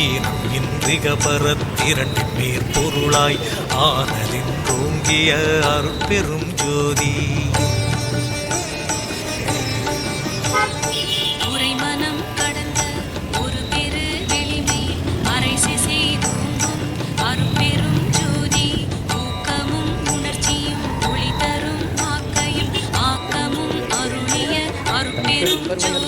ஈனம் இன்றிக பரத்திரண்டின் மேற்பொருளாய் ஆனலின் தோங்கிய அருட்பெரும் ஜோதி Thank you.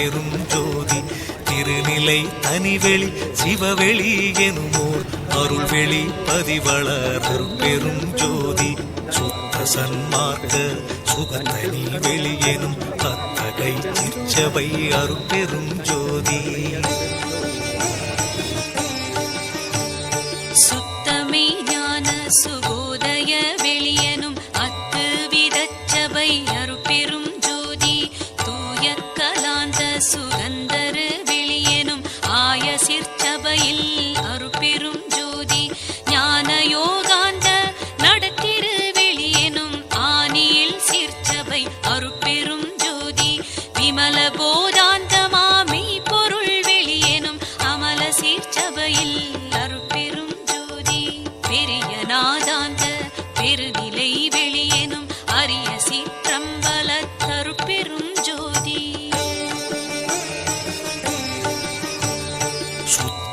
பெரும் ஜோதி திருநிலை தனிவெளி சிவவெளி எனுமோர். அருள்வெளி பதிவளர் பெரும் ஜோதி சுத்த சன்மார்க்க சுகத்தனி வெளியெனும் அத்தகை திருச்சபை அருட்பெரும் ஜோதி. சுகந்தரு வெளியனும் ஆய சிற்சபையில் அருட்பெரும் ஜோதி ஞான யோகாந்த நடத்திரு வெளியனும் ஆனியில் சிற்சபை அருட்பெரும் ஜோதி விமல போதாந்தமாமி பொருள் அமல சீர்ச்சபையில் ஜோதி பெரிய நாதாந்த பெருநிலை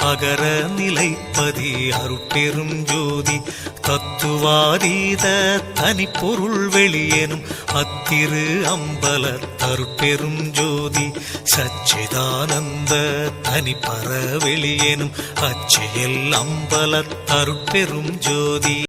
அகர நிலைப்பதி அருட்பெரும் ஜோதி தத்துவாதீத தனிப்பொருள் வெளியேனும் அத்திரு அம்பல தருட்பெரும் ஜோதி சச்சிதானந்த தனிப்பற வெளியேனும் அச்சியல் அம்பல தருட்பெரும் ஜோதி.